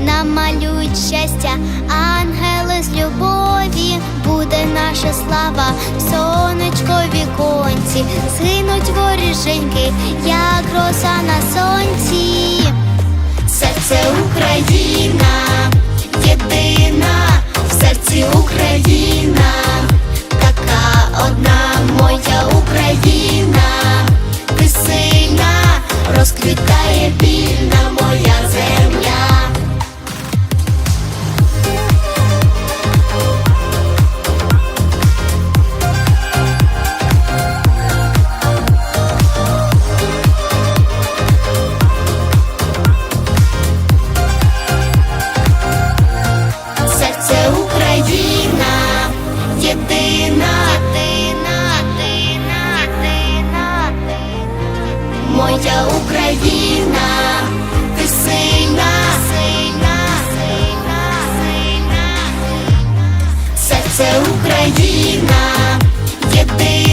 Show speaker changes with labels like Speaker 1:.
Speaker 1: намалюють щастя, ангели з любові, буде наша слава, сонечко віконці, згинуть воріженьки, як роса на сонці. Серце Україна, моя Україна, ти сильна, сильна, сильна, сильна. Серце Україна, єдина,